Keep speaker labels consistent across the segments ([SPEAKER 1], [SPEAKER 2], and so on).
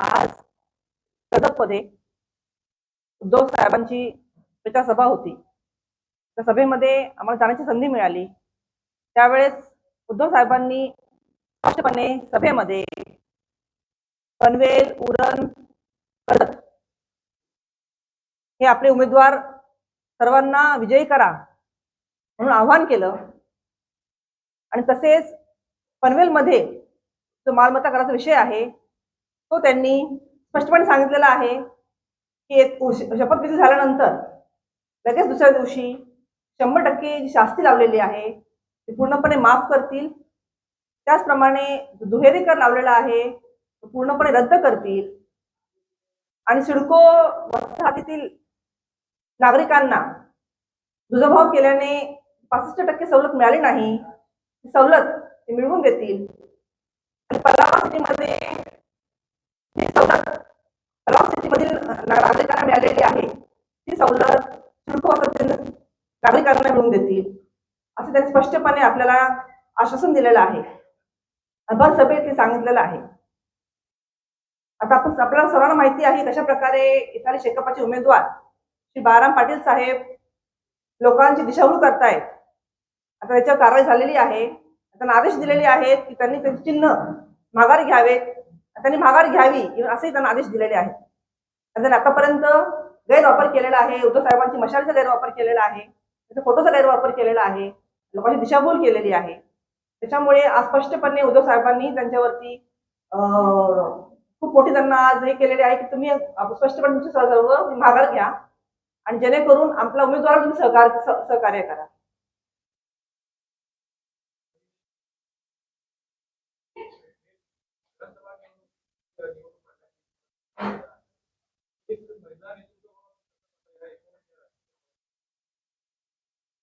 [SPEAKER 1] आज कर्जतमध्ये उद्धव साहेबांची प्रचारसभा होती त्या सभेमध्ये आम्हाला जाण्याची संधी मिळाली. त्यावेळेस उद्धव साहेबांनी स्पष्टपणे सभेमध्ये पनवेल उरण कर्जत हे आपले उमेदवार सर्वांना विजयी करा म्हणून आव्हान केलं. आणि तसेच पनवेलमध्ये जो मालमत्ता करायचा विषय आहे तो त्यांनी स्पष्टपणे सांगितलेला आहे की एक शपथविधी झाल्यानंतर लगेच दुसऱ्या दिवशी शंभर टक्के जी शास्ती लावलेली आहे ती पूर्णपणे माफ करतील. त्याचप्रमाणे दुहेरी कर लावलेला आहे तो पूर्णपणे रद्द करतील. आणि सिडको वसाहतीतील नागरिकांना दुजाभाव केल्याने पासष्ट टक्के सवलत मिळाली नाही सवलत ते मिळवून देतील. आणि पलावा ही सवलत पलावा सिटीमधील नागरिकांना मिळालेली आहे. ती सवलत शुल्क वसाहतीतील नागरिकांना मिळून देतील असं त्यांनी स्पष्टपणे आपल्याला आश्वासन दिलेलं आहे. अभर सभेत हे सांगितलेलं आहे. आता आपण आपल्याला सर्वांना माहिती आहे कशा प्रकारे इथाली शेकपाचे उमेदवार श्री बाराम पाटील साहेब लोकांची दिशाभूल करतायत. आता त्याच्यावर कारवाई झालेली आहे. त्यांना आदेश दिलेले आहेत की त्यांनी त्यांचे चिन्ह माघार घ्यावेत. त्यांनी माघार घ्यावी असेही त्यांना आदेश दिलेले आहेत. आणि त्यांनी आतापर्यंत गैरवापर केलेला आहे उद्धव साहेबांची मशालचा गैरवापर केलेला आहे त्याचा फोटोचा गैरवापर केलेला आहे लोकांची दिशाभूल केलेली आहे. त्याच्यामुळे अस्पष्टपणे स्पष्टपणे उद्धव साहेबांनी त्यांच्यावरती खूप मोठी त्यांना आज हे केलेले आहे की तुम्ही स्पष्टपणे तुमचे सर्व माघार घ्या आणि जेणेकरून आपला उमेदवार तुम्ही सहकार सहकार्य करा.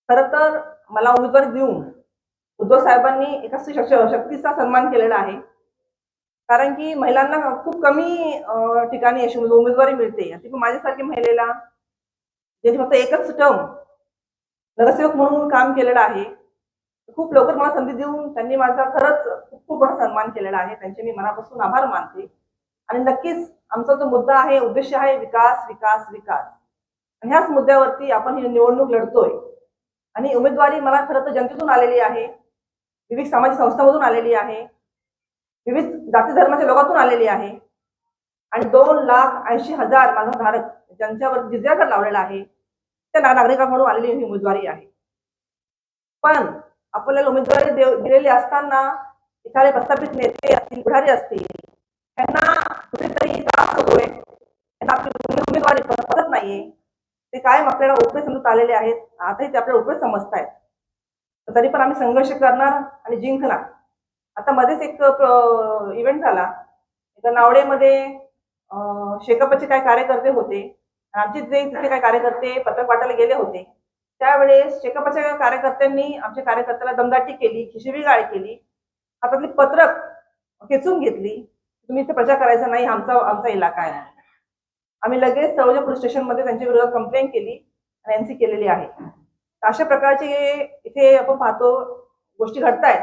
[SPEAKER 1] खरं तर मला उमेदवारी देऊन उद्धव साहेबांनी एका स्त्री शक्तीचा सन्मान केलेला आहे. कारण की महिलांना खूप कमी ठिकाणी अशी उमेदवारी मिळते. आणि पण माझ्यासारखी महिलेला ज्यांनी फक्त एकच टर्म नगरसेवक म्हणून काम केलेलं आहे. खूप लवकर मला संधी देऊन त्यांनी माझा खरंच खूप खूप मोठा सन्मान केलेला आहे. त्यांचे मी मनापासून आभार मानते. आणि नक्कीच आमचा जो मुद्दा आहे उद्देश आहे विकास विकास विकास. आणि ह्याच मुद्द्यावरती आपण ही निवडणूक लढतोय. आणि उमेदवारी मला खरं तर जनतेतून आलेली आहे. विविध सामाजिक संस्थांमधून आलेली आहे. विविध जाती धर्माच्या लोकांतून आलेली आहे. आणि दोन लाख ऐंशी हजार मानवधारक ज्यांच्यावर जिल्हा लावलेला आहे त्या नागरिकांकडून आलेली ही उमेदवारी आहे. पण आपल्याला उमेदवारी देव- दिलेली असताना एखादे प्रस्थापित नेते असतील पुढारी असतील त्यांना कुठेतरी त्रास होतोय. त्यांना आपली उमेदवारी परत नाहीये. ते कायम आपल्याला उपरे समजत आलेले आहेत. आताही ते आपल्याला उपरे समजतायत. तरी पण आम्ही संघर्ष करणार आणि जिंकणार. आता मध्येच एक इव्हेंट झाला. एका नावडेमध्ये शेकअपचे काय कार्यकर्ते होते. आमचे जे तिथे काय कार्यकर्ते पत्रक वाटायला गेले होते. त्यावेळेस शेकअपच्या कार्यकर्त्यांनी आमच्या कार्यकर्त्याला दमदाटी केली खिशिवीगाळ केली. हातातली पत्रक खेचून घेतली. तुम्ही इथे प्रचार करायचा नाही आमचा आमचा इलाका आहे. आम्ही लगेच तळोजा पोलीस स्टेशनमध्ये त्यांच्या विरोधात कंप्लेंट केली आणि एन सी केलेली आहे. अशा प्रकारचे इथे आपण पाहतो गोष्टी घडतायत.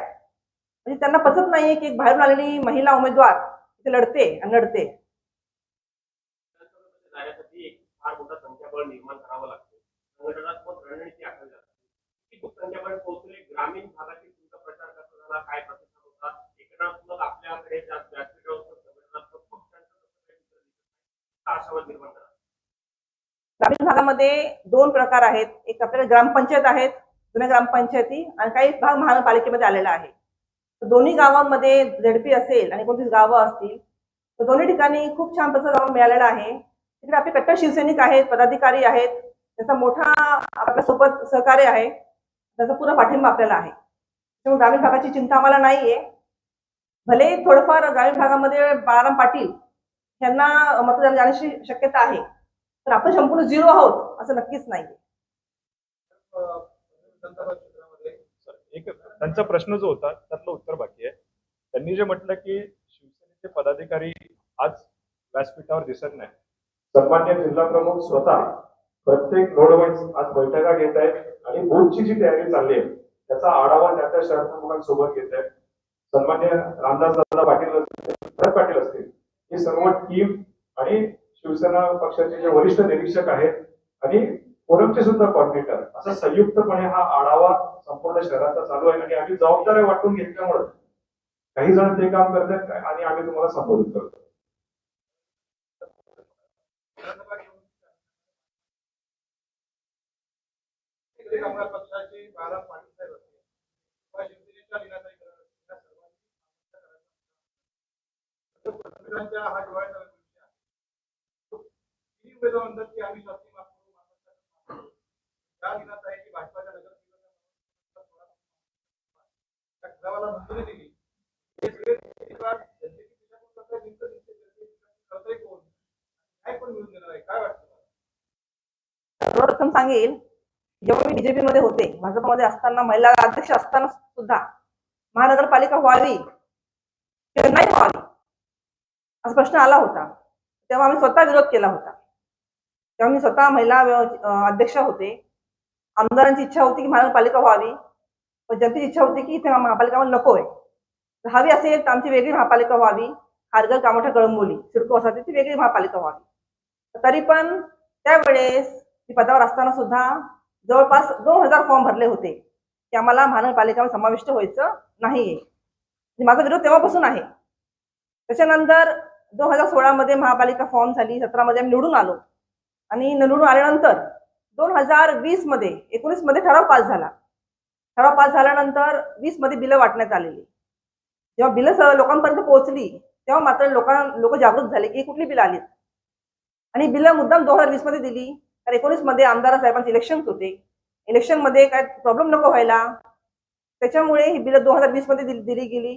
[SPEAKER 1] म्हणजे त्यांना पचत नाहीये की बाहेरून आलेली महिला उमेदवार इथे लढते आणि लढते.
[SPEAKER 2] ग्रामीण भागातील तुमचा प्रचार कसा झाला काय प्रतिसाद होता? एकनात्मक आपल्याकडे ज्या व्यासपीठावर संघटनात्मक पक्षांचं कसं काही चित्र दिसत नाही. हा आशावाद निर्माण करा
[SPEAKER 1] ग्रामीण भागामध्ये दोन प्रकार आहेत. एक आपल्याला ग्रामपंचायत आहेत जुन्या ग्रामपंचायती आणि काही भाग महानगरपालिकेमध्ये आलेला आहे. तर दोन्ही गावांमध्ये झेडपी असेल आणि कोणतीच गावं असतील तर दोन्ही ठिकाणी खूप छान प्रसाद मिळालेला आहे. तिकडे आपले कट्टर शिवसैनिक आहेत पदाधिकारी आहेत. त्याचा मोठा आपल्यासोबत सहकार्य आहे. त्याचा पूर्ण पाठिंबा आपल्याला आहे. त्यामुळे ग्रामीण भागाची चिंता आम्हाला नाहीये. भले थोडंफार ग्रामीण भागामध्ये बाळाराम पाटील यांना मतदान जाण्याची शक्यता आहे. तर आपण संपूर्ण झिरो आहोत असं नक्कीच नाही.
[SPEAKER 3] त्यांचा प्रश्न जो होता त्यातलं उत्तर बाकी आहे. त्यांनी जे म्हटलं की शिवसेनेचे पदाधिकारी आज व्यासपीठावर दिसत नाही
[SPEAKER 4] सन्मान्य जिल्हा प्रमुख स्वतः प्रत्येक रोड वाईज आज बैठका घेत आहेत आणि बूथची जी तयारी चालली आहे त्याचा आढावा त्या त्या शहर प्रमुखांसोबत घेत आहेत. सन्मान्य रामदास दादा पाटील पाटील असतील हे सर्व टीम आणि शिवसेना पक्षाचे जे वरिष्ठ निरीक्षक आहेत आणि फोरमचे सुद्धा कॉर्डिनेटर असा संयुक्तपणे हा आढावा संपूर्ण शहराचा चालू आहे आणि आम्ही जबाबदाऱ्या वाटून घेतल्यामुळे काही जण ते काम करतात आणि आम्ही तुम्हाला संबोधित करतो.
[SPEAKER 5] पक्षाची बारा पाटील साहेब असतील शिवसेनेच्या
[SPEAKER 1] सर्वप्रथम सांगेल जेव्हा मी बीजेपी मध्ये होते भाजपमध्ये असताना महिला अध्यक्ष असताना सुद्धा महानगरपालिका व्हावी किंवा नाही व्हावी असा प्रश्न आला होता. तेव्हा आम्ही स्वतः विरोध केला होता. तेव्हा मी स्वतः महिला अध्यक्ष होते. आमदारांची इच्छा होती की महानगरपालिका व्हावी. पण जनतेची इच्छा होती की इथे महापालिका नको आहे. हवी असेल तर आमची वेगळी महापालिका व्हावी. खारघर कामोठा कळंबोली सिडको असा ती वेगळी महापालिका व्हावी. तरी पण त्यावेळेस मी पदावर असताना सुद्धा जवळपास दोन हजार फॉर्म भरले होते की आम्हाला महानगरपालिकामध्ये समाविष्ट व्हायचं नाहीये. म्हणजे माझा विरोध तेव्हापासून आहे. त्याच्यानंतर दोन हजार सोळामध्ये महापालिका फॉर्म झाली सतरामध्ये आम्ही निवडून आलो. आणि निवडून आल्यानंतर दोन हजार वीसमध्ये एकोणीसमध्ये ठराव पास झाला. ठराव पास झाल्यानंतर वीसमध्ये बिलं वाटण्यात आलेली. जेव्हा बिलं लोकांपर्यंत पोहोचली तेव्हा मात्र लोकां लोक जागृत झाले की कुठली बिलं आलीत. आणि बिलं मुद्दाम दोन हजार वीसमध्ये दिली. तर एकोणीसमध्ये आमदार साहेबांचे इलेक्शन होते. इलेक्शनमध्ये काय प्रॉब्लेम नको व्हायला. त्याच्यामुळे ही बिलं दोन हजार वीसमध्ये दिली दिली गेली.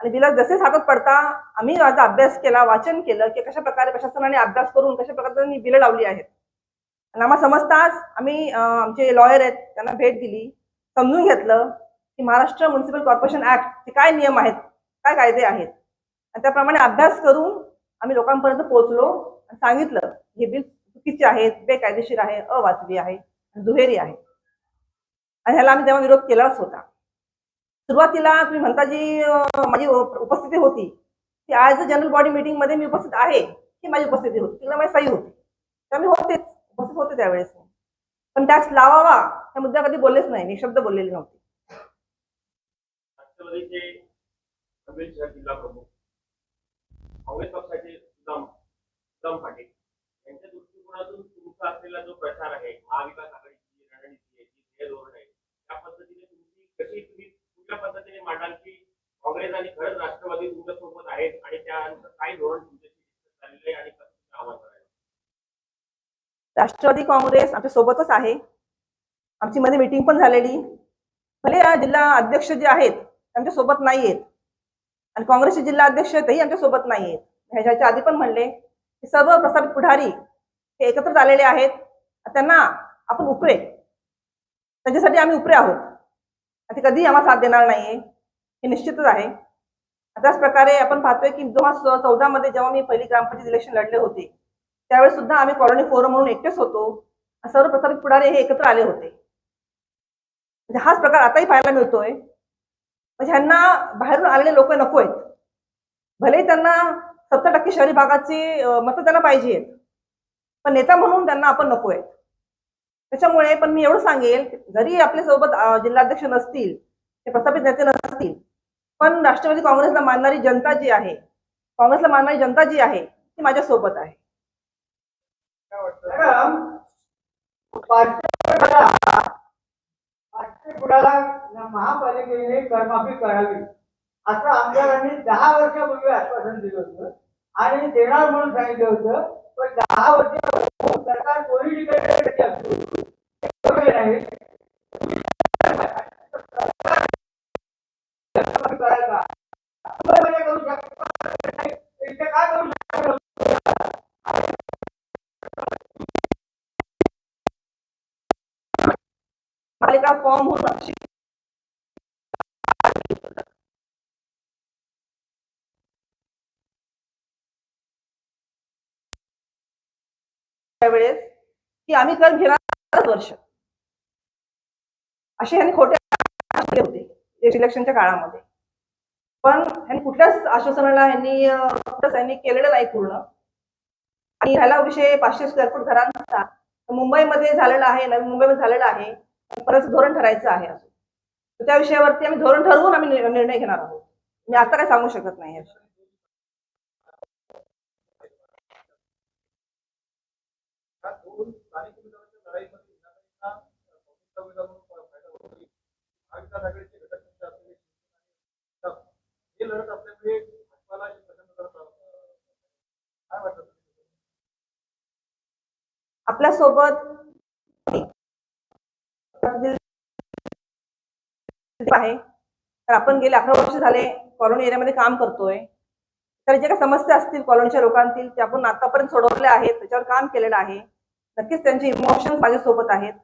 [SPEAKER 1] आणि बिलं जसेच हातात पडता आम्ही माझा अभ्यास केला वाचन केलं की कशा प्रकारे प्रशासनाने अभ्यास करून कशा प्रकारे बिलं लावली आहेत. आणि आम्हाला समजताच आम्ही आमचे लॉयर आहेत त्यांना भेट दिली समजून घेतलं की महाराष्ट्र म्युन्सिपल कॉर्पोरेशन ऍक्टचे काय नियम आहेत काय कायदे आहेत. आणि त्याप्रमाणे अभ्यास करून आम्ही लोकांपर्यंत पोहोचलो आणि सांगितलं हे बिल चुकीचे आहेत बेकायदेशीर आहे अवाजवी आहे दुहेरी आहे. आणि ह्याला आम्ही तेव्हा विरोध केलाच होता. सुरुवातीला तुम्ही म्हणता जी माझी उपस्थिती होती ती आज जनरल बॉडी मीटिंगमध्ये मी उपस्थित आहे ही माझी उपस्थिती होती. तिला माझी सही होती. तर मी होतेच उपस्थित होते त्यावेळेस पण टॅक्स लावावा ह्या मुद्दा कधी बोललेच नाही मी शब्द बोललेले नव्हते.
[SPEAKER 2] असलेला जो प्रचार आहे महाविकास आघाडीची रणनीती आहे जी ध्येय धोरण आहे त्या पद्धतीने तुमची कशी तुम्ही कुठल्या पद्धतीने मांडाल की काँग्रेस आणि खरंच राष्ट्रवादी तुमच्यासोबत आहेत आणि त्यानंतर काय धोरण तुमच्याशी discuss झालेलं आहे आणि कसं तुम्ही आवाज
[SPEAKER 1] राष्ट्रवादी काँग्रेस आमच्या सोबतच आहे. आमची मध्ये मीटिंग पण झालेली. भले जिल्हा अध्यक्ष जे आहेत ते आमच्यासोबत नाही आहेत आणि काँग्रेसचे जिल्हा अध्यक्ष तेही आमच्यासोबत नाही आहेत ह्याच्या आधी पण म्हणले की सर्व प्रस्थापित पुढारी हे एकत्र आलेले आहेत. त्यांना आपण उपरे त्यांच्यासाठी आम्ही उपरे आहोत. ते कधीही आम्हाला साथ देणार नाहीये. हे निश्चितच आहे. त्याच प्रकारे आपण पाहतोय की दोन हजार चौदा मध्ये जेव्हा मी पहिली ग्रामपंचायत इलेक्शन लढले होते त्यावेळेस सुद्धा आम्ही कॉलनी फोरम म्हणून एकटेच होतो. सर्व प्रसारित पुढारी हे एकत्र आले होते. म्हणजे हाच प्रकार आताही पाहायला मिळतोय. म्हणजे ह्यांना बाहेरून आलेले लोक नको आहेत. भलेही त्यांना सत्तर टक्के शहरी भागाची मतं त्यांना पाहिजे आहेत पण नेता म्हणून त्यांना आपण नको आहे त्याच्यामुळे पण मी एवढं सांगेल जरी आपल्यासोबत जिल्हाध्यक्ष नसतील ते प्रस्थापित नेते नसतील पण राष्ट्रवादी काँग्रेसला मानणारी जनता जी आहे काँग्रेसला मानणारी जनता जी आहे ती माझ्या सोबत आहे.
[SPEAKER 6] महापालिकेने करमाफी करावी असं आमदारांनी दहा वर्षापूर्वी आश्वासन दिलं होतं आणि देणार म्हणून सांगितलं होतं पण दहा वर्ष सरकार कोणी काय करू
[SPEAKER 1] पालिका फॉर्म होऊन त्यावेळेस की आम्ही कर घेणार वर्ष. असे ह्यांनी खोटे होते इलेक्शनच्या काळामध्ये. पण ह्यांनी कुठल्याच आश्वासनाला ह्यांनी अं, यांनी केलेलं नाही पूर्ण. आणि ह्याला विषय पाचशे स्क्वेअर फूट घरांचा मुंबईमध्ये झालेला आहे नवी मुंबईमध्ये झालेला आहे. परत धोरण ठरायचं आहे अजून. त्या विषयावरती आम्ही धोरण ठरवून आम्ही निर्णय घेणार आहोत. मी आता काय सांगू शकत नाही
[SPEAKER 5] आपल्या
[SPEAKER 1] आपल्यासोबत आहे. तर आपण गेले अकरा वर्ष झाले कॉलनी एरियामध्ये काम करतोय. तर जे काही समस्या असतील कॉलनीच्या लोकांतील ते आपण आतापर्यंत सोडवल्या आहेत त्याच्यावर काम केलेलं आहे. नक्कीच त्यांचे इमोशन्स माझ्यासोबत आहेत.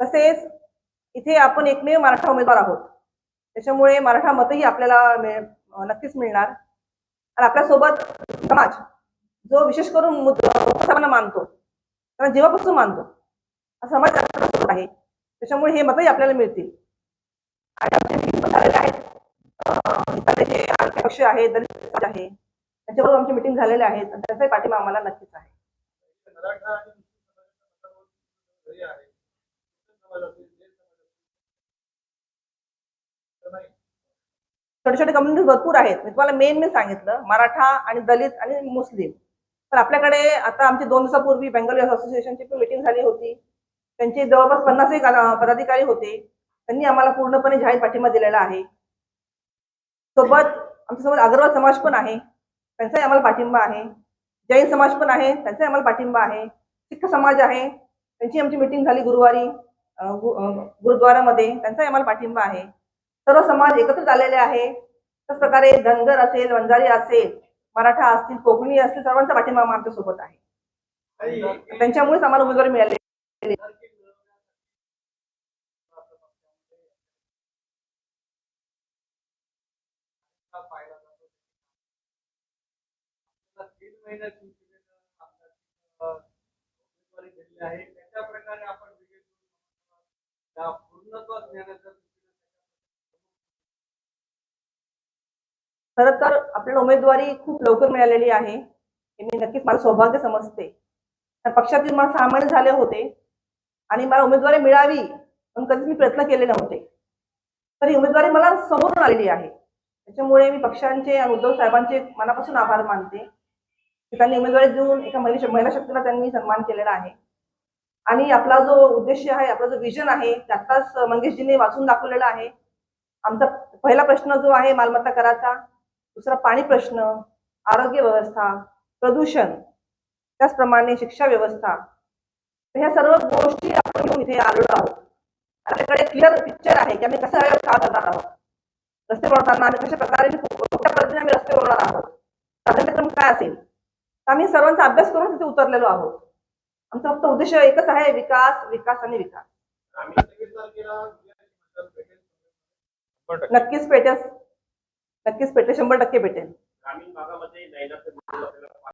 [SPEAKER 1] तसेच इथे आपण एकमेव मराठा उमेदवार आहोत. त्याच्यामुळे मराठा मतही आपल्याला नक्कीच मिळणार. आणि आपल्यासोबत समाज जो विशेष करून मुद्दा मानतो कारण जेव्हापासून मानतो हा समाज आपल्यासोबत आहे. त्याच्यामुळे हे मतही आपल्याला मिळतील. आणि झालेले आहेत जे पक्ष आहे दलित आहे त्यांच्याबरोबर आमचे मिटिंग झालेले आहेत आणि त्याचाही पाठिंबा आम्हाला नक्कीच आहे
[SPEAKER 5] मराठा आणि मुस्लिम समाजाच्या मतावर घरी आहे मुस्लिम समाज असेल जैन समाज असेल तर नाही
[SPEAKER 1] छोटे छोटे कम्युनिटीज भरपूर आहेत. मी तुम्हाला मेन मी सांगितलं मराठा आणि दलित आणि मुस्लिम. तर आपल्याकडे आता आमची दोन दिवसापूर्वी बेंगल असोसिएशनची पण मिटिंग झाली होती. त्यांचे जवळपास पन्नास एक पदाधिकारी होते. त्यांनी आम्हाला पूर्णपणे जाहीर पाठिंबा दिलेला आहे. सोबत आमच्यासोबत अग्रवाल समाज पण आहे. त्यांचाही आम्हाला पाठिंबा आहे. जैन समाज पण आहे. त्यांचाही आम्हाला पाठिंबा आहे. सिख समाज आहे. त्यांची आमची मिटिंग झाली गुरुवारी गुरुद्वारामध्ये. त्यांचाही आम्हाला पाठिंबा आहे. सर्व समाज एकत्रित आलेले आहे. त्याच प्रकारे धनगर असेल वंजारी असेल मराठा असतील कोकणी असतील सर्वांचा पाठिंबा आमच्यासोबत आहे.
[SPEAKER 5] काही
[SPEAKER 1] त्यांच्यामुळेच आम्हाला उमेदवारी मिळाली.
[SPEAKER 5] आहे. त्याच्या प्रकारे आपण विजय त्या
[SPEAKER 1] खर तर आपल्याला उमेदवारी खूप लवकर मिळालेली आहे. हे मी नक्कीच मला सौभाग्य समजते. तर पक्षातील मला सहा महिने झाले होते. आणि मला उमेदवारी मिळावी पण कधीच मी प्रयत्न केले नव्हते. तर ही उमेदवारी मला समोरून आलेली आहे. त्याच्यामुळे मी पक्षांचे आणि उद्धव साहेबांचे मनापासून आभार मानते. की त्यांनी उमेदवारी देऊन एका महिला महिला शक्तीला त्यांनी सन्मान केलेला आहे. आणि आपला जो उद्देश आहे आपला जो विजन आहे त्याचाच मंगेशजींनी वाचून दाखवलेला आहे. आमचा पहिला प्रश्न जो आहे मालमत्ता कराचा. दुसरा पाणी प्रश्न आरोग्य व्यवस्था प्रदूषण त्याचप्रमाणे शिक्षा व्यवस्था. ह्या सर्व गोष्टी आपण घेऊन इथे आलेलो आहोत. आपल्याकडे क्लिअर पिक्चर आहे की आम्ही कसं काम करणार आहोत. रस्ते बनवताना आम्ही कशा प्रकारे कुठल्या पद्धतीने आम्ही रस्ते बनवणार आहोत. प्राधान्यक्रम काय असेल? तर आम्ही सर्वांचा अभ्यास करून तिथे उतरलेलो आहोत. आमचा फक्त उद्देश एकच आहे विकास विकास आणि विकास. नक्कीच पेटेल नक्कीच भेटेल शंभर टक्के पेटेल